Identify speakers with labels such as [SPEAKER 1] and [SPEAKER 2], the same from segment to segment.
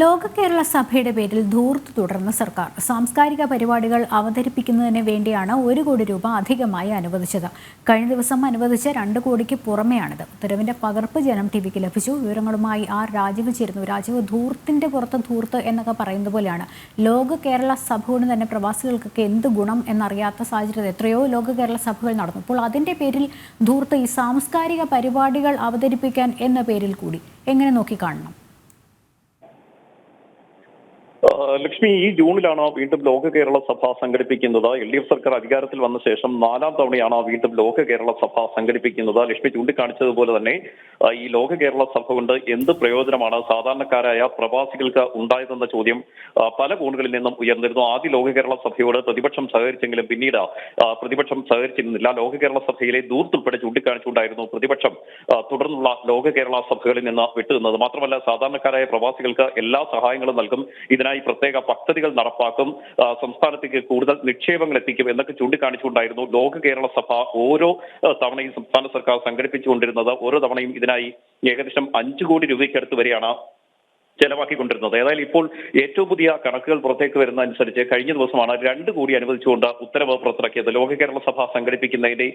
[SPEAKER 1] ലോക കേരള സഭയുടെ പേരിൽ ധൂർത്ത് തുടർന്ന സർക്കാർ. സാംസ്കാരിക പരിപാടികൾ അവതരിപ്പിക്കുന്നതിന് വേണ്ടിയാണ് ഒരു കോടി രൂപ അധികമായി അനുവദിച്ചത്. കഴിഞ്ഞ ദിവസം അനുവദിച്ച രണ്ട് കോടിക്ക് പുറമെയാണിത്. ഉത്തരവിന്റെ പകർപ്പ് ജനം ടി വിക്ക് ലഭിച്ചു. വിവരങ്ങളുമായി ആർ രാജീവ് ചേരുന്നു. രാജീവ് ധൂർത്തിന്റെ പുറത്ത് ധൂർത്ത് എന്നൊക്കെ പറയുന്ന പോലെയാണ്. ലോക കേരള സഭ കൊണ്ട് തന്നെ പ്രവാസികൾക്കൊക്കെ എന്ത് ഗുണം എന്നറിയാത്ത സാഹചര്യത്തിൽ എത്രയോ ലോക കേരള സഭകൾ നടന്നു. അപ്പോൾ അതിന്റെ പേരിൽ ധൂർത്ത് ഈ സാംസ്കാരിക പരിപാടികൾ അവതരിപ്പിക്കാൻ എന്ന പേരിൽ കൂടി എങ്ങനെ നോക്കിക്കാണണം?
[SPEAKER 2] ലക്ഷ്മി ഈ ജൂണിലാണ് വീണ്ടും ലോക കേരള സഭ സംഘടിപ്പിക്കുന്നത്? എൽ ഡി എഫ് സർക്കാർ അധികാരത്തിൽ വന്ന ശേഷം നാലാം തവണയാണ് വീണ്ടും ലോക കേരള സഭ സംഘടിപ്പിക്കുന്നത്? ലക്ഷ്മി ചൂണ്ടിക്കാണിച്ചതുപോലെ തന്നെ ഈ ലോക കേരള സഭ കൊണ്ട് എന്ത് പ്രയോജനമാണ് സാധാരണക്കാരായ പ്രവാസികൾക്ക് ഉണ്ടായതെന്ന ചോദ്യം പല കോണുകളിൽ നിന്നും ഉയർന്നിരുന്നു. ആദ്യ ലോക കേരള സഭയോട് പ്രതിപക്ഷം സഹകരിച്ചെങ്കിലും പിന്നീട് പ്രതിപക്ഷം സഹകരിച്ചിരുന്നില്ല. ലോക കേരള സഭയിലെ ദൂർത്തുൾപ്പെടെ ചൂണ്ടിക്കാണിച്ചുകൊണ്ടായിരുന്നു പ്രതിപക്ഷം തുടർന്നുള്ള ലോക കേരള സഭകളിൽ നിന്ന് വിട്ടുനിന്നത്. മാത്രമല്ല സാധാരണക്കാരായ പ്രവാസികൾക്ക് എല്ലാ സഹായങ്ങളും നൽകും. ഇതിനായി പ്രത്യേക പദ്ധതികൾ നടപ്പാക്കും സംസ്ഥാനത്തേക്ക് കൂടുതൽ നിക്ഷേപങ്ങൾ എത്തിക്കും എന്നൊക്കെ ചൂണ്ടിക്കാണിച്ചുകൊണ്ടായിരുന്നു ലോക കേരള സഭ ഓരോ തവണയും സംസ്ഥാന സർക്കാർ സംഘടിപ്പിച്ചുകൊണ്ടിരുന്നത്. ഓരോ തവണയും ഇതിനായി ഏകദേശം അഞ്ചു കോടി രൂപയ്ക്കടുത്ത് വരെയാണ് ചെലവാക്കിക്കൊണ്ടിരുന്നത്. ഏതായാലും ഇപ്പോൾ ഏറ്റവും പുതിയ കണക്കുകൾ പുറത്തേക്ക് വരുന്ന അനുസരിച്ച് കഴിഞ്ഞ ദിവസമാണ് രണ്ട് കോടി അനുവദിച്ചുകൊണ്ട് ഉത്തരവ് പുറത്തിറക്കിയത്. ലോക കേരള സഭ സംഘടിപ്പിക്കുന്നതിന്റെ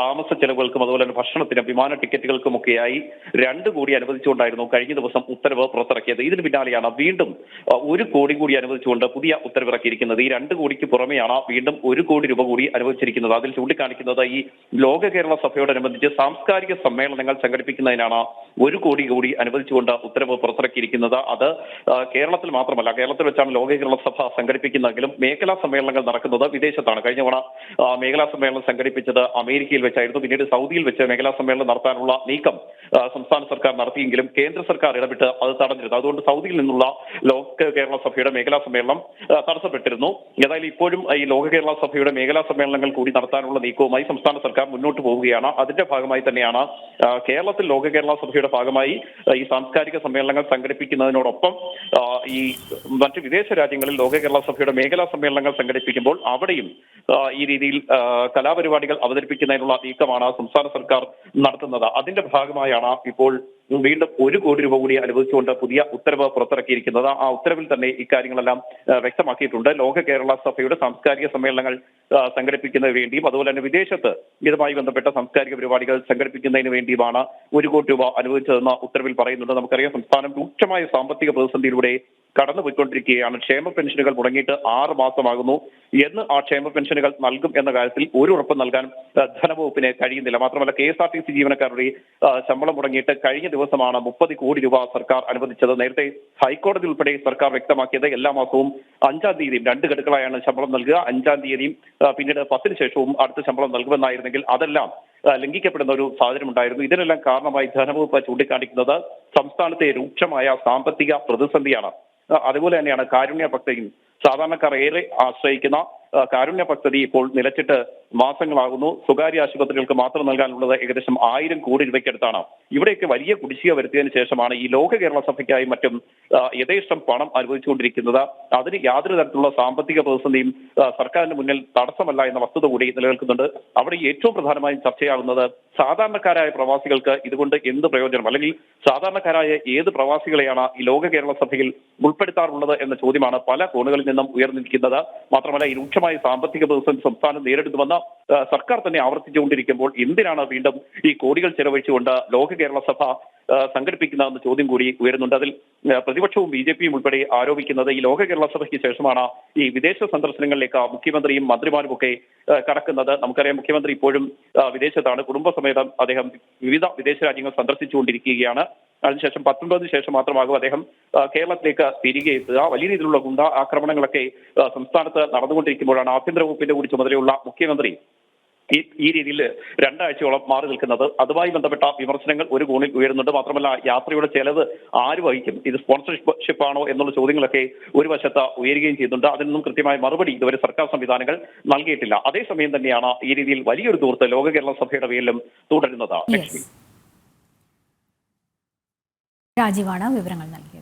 [SPEAKER 2] താമസ ചെലവുകൾക്കും അതുപോലെ തന്നെ ഭക്ഷണത്തിനും വിമാന ടിക്കറ്റുകൾക്കുമൊക്കെയായി രണ്ട് കോടി അനുവദിച്ചുകൊണ്ടായിരുന്നു കഴിഞ്ഞ ദിവസം ഉത്തരവ് പുറത്തിറക്കിയത്. ഇതിന് പിന്നാലെയാണ് വീണ്ടും ഒരു കോടി കൂടി അനുവദിച്ചുകൊണ്ട് പുതിയ ഉത്തരവിറക്കിയിരിക്കുന്നത്. ഈ രണ്ട് കോടിക്ക് പുറമെയാണ് വീണ്ടും ഒരു കോടി രൂപ കൂടി അനുവദിച്ചിരിക്കുന്നത്. അതിൽ ചൂണ്ടിക്കാണിക്കുന്നത് ഈ ലോക കേരള സഭയോടനുബന്ധിച്ച് സാംസ്കാരിക സമ്മേളനങ്ങൾ സംഘടിപ്പിക്കുന്നതിനാണ് ഒരു കോടി കൂടി അനുവദിച്ചുകൊണ്ട് ഉത്തരവ് പുറത്തിറക്കിയിരിക്കുന്നത്. അത് കേരളത്തിൽ മാത്രമല്ല കേരളത്തിൽ വെച്ചാണ് ലോക കേരള സഭ സംഘടിപ്പിക്കുന്നതെങ്കിലും മേഖലാ സമ്മേളനങ്ങൾ നടക്കുന്നത് വിദേശത്താണ്. കഴിഞ്ഞ തവണ മേഖലാ സമ്മേളനം സംഘടിപ്പിച്ചത് അമേരിക്കയിൽ വെച്ചായിരുന്നു. പിന്നീട് സൗദിയിൽ വെച്ച് മേഖലാ സമ്മേളനം നടത്താനുള്ള നീക്കം സംസ്ഥാന സർക്കാർ നടത്തിയെങ്കിലും കേന്ദ്ര സർക്കാർ ഇടപെട്ട് അത് തടഞ്ഞിരുന്നു. അതുകൊണ്ട് സൗദിയിൽ നിന്നുള്ള ലോക കേരള സഭയുടെ മേഖലാ സമ്മേളനം തടസ്സപ്പെട്ടിരുന്നു. ഏതായാലും ഇപ്പോഴും ഈ ലോക കേരള സഭയുടെ മേഖലാ സമ്മേളനങ്ങൾ കൂടി നടത്താനുള്ള നീക്കവുമായി സംസ്ഥാന സർക്കാർ മുന്നോട്ട് പോവുകയാണ്. അതിന്റെ ഭാഗമായി തന്നെയാണ് കേരളത്തിൽ ലോക കേരള സഭയുടെ ഭാഗമായി ഈ സാംസ്കാരിക സമ്മേളനങ്ങൾ സംഘടിപ്പിക്കുന്നതിനോടൊപ്പം ഈ മറ്റ് വിദേശ രാജ്യങ്ങളിൽ ലോക കേരള സഭയുടെ മേഖലാ സമ്മേളനങ്ങൾ സംഘടിപ്പിക്കുമ്പോൾ അവിടെയും ഈ രീതിയിൽ കലാപരിപാടികൾ അവതരിപ്പിക്കുന്നതിനുള്ള നീക്കമാണ് സംസ്ഥാന സർക്കാർ നടത്തുന്നത്. അതിന്റെ ഭാഗമായാണ് ഇപ്പോൾ വീണ്ടും ഒരു കോടി രൂപ കൂടി അനുവദിച്ചുകൊണ്ട് പുതിയ ഉത്തരവ് പുറത്തിറക്കിയിരിക്കുന്നത്. ആ ഉത്തരവിൽ തന്നെ ഇക്കാര്യങ്ങളെല്ലാം വ്യക്തമാക്കിയിട്ടുണ്ട്. ലോക കേരള സഭയുടെ സാംസ്കാരിക സമ്മേളനങ്ങൾ സംഘടിപ്പിക്കുന്നതിന് വേണ്ടിയും അതുപോലെ തന്നെ വിദേശത്ത് ഇതുമായി ബന്ധപ്പെട്ട സാംസ്കാരിക പരിപാടികൾ സംഘടിപ്പിക്കുന്നതിന് വേണ്ടിയുമാണ് ഒരു കോടി രൂപ അനുവദിച്ചതെന്ന ഉത്തരവിൽ പറയുന്നുണ്ട്. നമുക്കറിയാം സംസ്ഥാനം രൂക്ഷമായ സാമ്പത്തിക പ്രതിസന്ധിയിലൂടെ കടന്നുപോയിക്കൊണ്ടിരിക്കുകയാണ്. ക്ഷേമ പെൻഷനുകൾ മുടങ്ങിയിട്ട് ആറ് മാസമാകുന്നു. എന്ന് ആ ക്ഷേമ പെൻഷനുകൾ നൽകും എന്ന കാര്യത്തിൽ ഒരു ഉറപ്പ് നൽകാൻ ധനവകുപ്പിന് കഴിയുന്നില്ല. മാത്രമല്ല K S R T C ജീവനക്കാരുടെ ശമ്പളം മുടങ്ങിയിട്ട് കഴിഞ്ഞ ദിവസമാണ് മുപ്പത് കോടി രൂപ സർക്കാർ അനുവദിച്ചത്. നേരത്തെ ഹൈക്കോടതി ഉൾപ്പെടെ സർക്കാർ വ്യക്തമാക്കിയത് എല്ലാ മാസവും അഞ്ചാം തീയതിയും രണ്ട് ഘടുക്കളായാണ് ശമ്പളം നൽകുക. അഞ്ചാം തീയതിയും പിന്നീട് പത്തിന് ശേഷവും അടുത്ത ശമ്പളം നൽകുമെന്നായിരുന്നെങ്കിൽ അതെല്ലാം ലംഘിക്കപ്പെടുന്ന ഒരു സാഹചര്യം ഉണ്ടായിരുന്നു. ഇതിനെല്ലാം കാരണമായി ധനവകുപ്പ് ചൂണ്ടിക്കാണിക്കുന്നത് സംസ്ഥാനത്തെ രൂക്ഷമായ സാമ്പത്തിക പ്രതിസന്ധിയാണ്. അതുപോലെ തന്നെയാണ് കാരുണ്യ പദ്ധതിയും സാധാരണക്കാർ ഏറെ ആശ്രയിക്കുന്ന കാരുണ്യ പദ്ധതി ഇപ്പോൾ നിലച്ചിട്ട് മാസങ്ങളാകുന്നു. സ്വകാര്യ ആശുപത്രികൾക്ക് മാത്രം നൽകാനുള്ളത് ഏകദേശം ആയിരം കോടി രൂപയ്ക്കടുത്താണ് ഇവിടെയൊക്കെ വലിയ കുടിശ്ശിക വരുത്തിയതിനു ശേഷമാണ് ഈ ലോക കേരള സഭയ്ക്കായി മറ്റും യഥേഷ്ടം പണം അനുവദിച്ചുകൊണ്ടിരിക്കുന്നത്. അതിന് യാതൊരു തരത്തിലുള്ള സാമ്പത്തിക പ്രതിസന്ധിയും സർക്കാരിന് മുന്നിൽ തടസ്സമല്ല എന്ന വസ്തുത കൂടി നിലനിൽക്കുന്നുണ്ട്. അവിടെ ഏറ്റവും പ്രധാനമായും ചർച്ചയാകുന്നത് സാധാരണക്കാരായ പ്രവാസികൾക്ക് ഇതുകൊണ്ട് എന്ത് പ്രയോജനം? അല്ലെങ്കിൽ സാധാരണക്കാരായ ഏത് പ്രവാസികളെയാണ് ഈ ലോക കേരള സഭയിൽ ഉൾപ്പെടുത്താറുള്ളത് എന്ന ചോദ്യമാണ് പല കോണുകളിൽ നിന്നും ഉയർന്നിരിക്കുന്നത്. മാത്രമല്ല ഈ രൂക്ഷമായ സാമ്പത്തിക പ്രതിസന്ധി സംസ്ഥാനം നേരിടുന്നുവെന്ന് സർക്കാർ തന്നെ ആവർത്തിച്ചുകൊണ്ടിരിക്കുമ്പോൾ എന്തിനാണ് വീണ്ടും ഈ കോടികൾ ചെലവഴിച്ചുകൊണ്ട് ലോക കേരള സഭ സംഘടിപ്പിക്കുന്നതെന്ന ചോദ്യം കൂടി ഉയരുന്നുണ്ട്. അതിൽ പ്രതിപക്ഷവും ബി ജെ പിയും ഉൾപ്പെടെ ആരോപിക്കുന്നത് ഈ ലോക കേരള സഭയ്ക്ക് ശേഷമാണ് ഈ വിദേശ സന്ദർശനങ്ങളിലേക്ക് മുഖ്യമന്ത്രിയും മന്ത്രിമാരും ഒക്കെ കടക്കുന്നത്. നമുക്കറിയാം മുഖ്യമന്ത്രി ഇപ്പോഴും വിദേശത്താണ്. കുടുംബസമേതം അദ്ദേഹം വിവിധ വിദേശ രാജ്യങ്ങൾ സന്ദർശിച്ചുകൊണ്ടിരിക്കുകയാണ്. അതിനുശേഷം പത്തൊൻപതിന് ശേഷം മാത്രമാകും അദ്ദേഹം കേരളത്തിലേക്ക് തിരികെ എത്തുക. വലിയ രീതിയിലുള്ള ഗുണ്ട ആക്രമണങ്ങളൊക്കെ സംസ്ഥാനത്ത് നടന്നുകൊണ്ടിരിക്കുമ്പോഴാണ് ആഭ്യന്തര വകുപ്പിന്റെ കൂടി ചുമതലയുള്ള മുഖ്യമന്ത്രി ഈ ഈ രീതിയിൽ രണ്ടാഴ്ചയോളം മാറി നിൽക്കുന്നത്. അതുമായി ബന്ധപ്പെട്ട വിമർശനങ്ങൾ ഒരു കോണിൽ ഉയരുന്നുണ്ട്. മാത്രമല്ല യാത്രയുടെ ചെലവ് ആര് വഹിക്കും? ഇത് സ്പോൺസർഷിപ്പ് ആണോ എന്നുള്ള ചോദ്യങ്ങളൊക്കെ ഒരു വശത്ത് ഉയരുകയും ചെയ്യുന്നുണ്ട്. അതിനൊന്നും കൃത്യമായ മറുപടി ഇതുവരെ സർക്കാർ സംവിധാനങ്ങൾ നൽകിയിട്ടില്ല. അതേസമയം തന്നെയാണ് ഈ രീതിയിൽ വലിയൊരു ദൂർത്ത് ലോക കേരള സഭയുടെ പേരിലും തുടരുന്നത്. ലക്ഷ്മി.
[SPEAKER 1] രാജീവാണ് വിവരങ്ങൾ നൽകിയത്.